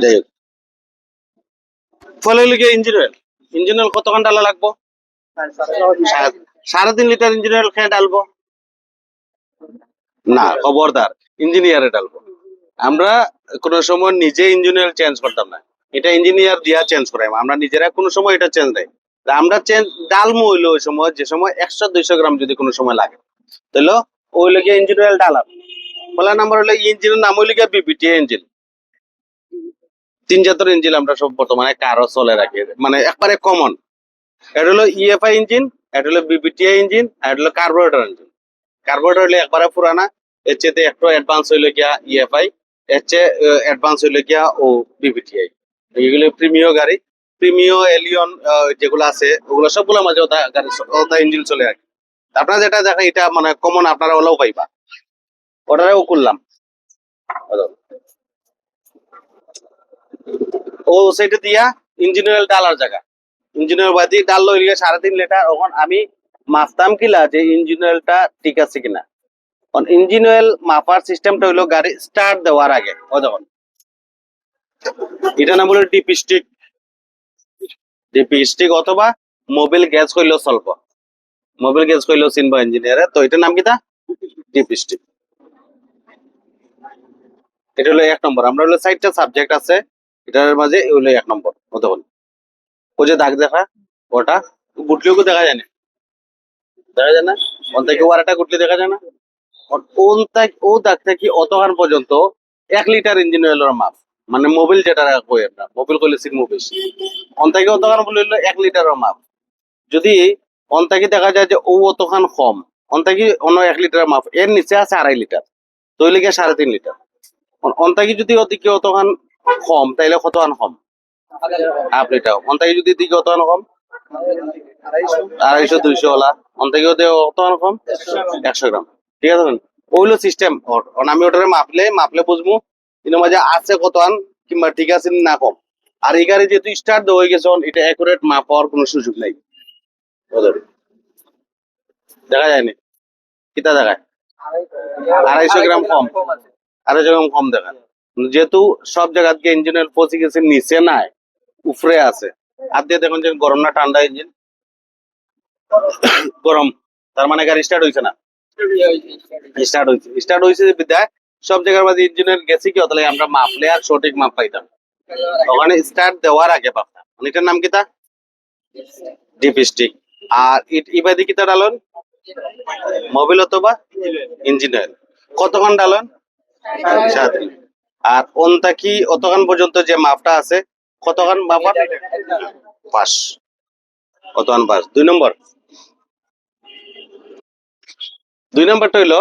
যাই হোক। ফলে লিগে ইঞ্জিন অয়েল ইঞ্জিন অয়েল কতক্ষণ ডালা লাগবো? সাড়ে- তিন লিটার ইঞ্জিন অয়েল খেয়ে ডালবো না খবরদার ইঞ্জিনিয়ারে ডালবো আমরা কোনো সময় নিজে ইঞ্জিনিয়ার চেঞ্জ করতাম না। এটা ইঞ্জিনিয়ার দিয়া চেঞ্জ করাই আমরা নিজেরা কোনো সময় এটা চেঞ্জ দেয় আমরা চেঞ্জ ডালমো হইল ওই সময় যে সময় একশো দুইশো গ্রাম যদি কোনো সময় লাগে। তাহলে ওই লোকে ইঞ্জিন অয়েল ডালাম বলা নাম্বার হলো ইঞ্জিনের নাম হইলে বিবিটি ইঞ্জিন তিন জাতের ইঞ্জিন আমরা সব বর্তমানে কারও চলে রাখি। মানে একবারে কমন এটা হলো ইএফআই ইঞ্জিন এটা হলো বিবিটিআই ইঞ্জিন আর হলো কার্বোরেটর ইঞ্জিন কার্বোরেটর হলে একবারে পুরানা, এর চেয়ে একটু অ্যাডভান্স হইলে গিয়া ইএফআই এর চেয়ে অ্যাডভান্স হইলে গিয়া ও বিবিটিআই এগুলো প্রিমিয় গাড়ি প্রিমিয় এলিয়ন যেগুলো আছে, ওগুলো সবগুলো মাঝে ওটা গাড়ি ওটা ইঞ্জিন চলে আর আপনারা যেটা দেখেন, এটা মানে কমন আপনারা ওলাও পাইবা। ওটারেও করলাম। ও সেটা দিয়া ইঞ্জিনিয়ার ডালার জায়গা। ইঞ্জিনিয়ার বাদি ডাল লইলে সাড়ে তিন লিটার ওখান আমি মাপতাম কিলা যে ইঞ্জিনিয়ারটা ঠিক আছে কিনা। কারণ ইঞ্জিনিয়ার মাপার সিস্টেমটা হইল গাড়ি স্টার্ট দেওয়ার আগে, ও দেখুন। এটা নাম হলো ডিপি স্টিক ডিপি স্টিক অথবা মোবিল গ্যাস কইলেও স্বল্প। মোবিল গ্যাস কইলেও চিনবো ইঞ্জিনিয়ারে তো এটার নাম কিটা ডিপি স্টিক এটা হলো এক নম্বর। আমরা হলো সাইডটা সাবজেক্ট আছে। এটার মাঝে এই এক নম্বর হতে বল। ও যে দাগ দেখা, ওটা গুটলিও দেখা যায় না। দেখা যায় না? ওন থেকে ওয়ারাটা গুটলি দেখা যায় না? ওন থেকে ও দাগ থেকে অতখান পর্যন্ত এক লিটার ইঞ্জিন অয়েলের মাপ। মানে মোবিল যেটা কই আমরা, মোবিল কইলে সিট মোবিল। অন থেকে অতখান বলে হলো এক লিটারের মাপ। যদি অন থেকে দেখা যায় যে ও অতখান কম অন থেকে অন্য এক লিটারের মাপ, এর নিচে আছে আড়াই লিটার। তো ওই লিগে সাড়ে তিন লিটার? অন থেকে যদি ওদিকে অতখান কম, তাইলে কতখান কম? Half litre. অন থেকে যদি দিকে অতখান কম? আড়াইশো, দুইশো ওলা অন থেকে ওদের অতখান কম? একশো গ্রাম। ঠিক আছে ওইলো সিস্টেম আমি ওটারে মাপলে মাপলে বুঝব, কিন্তু মাঝে আছে কতখান কিংবা ঠিক আছে না কম। আর এই গাড়ি যেহেতু স্টার্ট হয়ে গেছে এটা অ্যাকুরেট মাপ পাওয়ার কোনো সুযোগ নাই। দেখা যায়নি? কিতা দেখায়? আড়াইশো গ্রাম কম। আড়াইশো গ্রাম কম দেখায়। যেহেতু সব জায়গা থেকে ইঞ্জিনের পৌঁছে গেছে, নিচে নাই, উপরে আছে। আর দিয়ে দেখুন যে গরম না ঠান্ডা ইঞ্জিন গরম, তার মানে গাড়ি স্টার্ট হয়েছে না। স্টার্ট হয়েছে স্টার্ট হয়েছে যে বিদ্যায় সব জায়গার মাঝে ইঞ্জিনের গেছে কি তাহলে আমরা মাপলে আর সঠিক মাপ পাইতাম। ওখানে স্টার্ট দেওয়ার আগে পাবতাম মানে এটার নাম কিতা ডিপিস্টিক আর ইবাদি কিতা ডালন? মোবিল অথবা ইঞ্জিনিয়ার কতক্ষণ ডালন? সাত আর ওনটা কি অতক্ষণ পর্যন্ত যে মাপটা আছে? কতক্ষণ মাপা? পাস কতক্ষণ পাস দুই নম্বর। দুই নম্বরটা হইল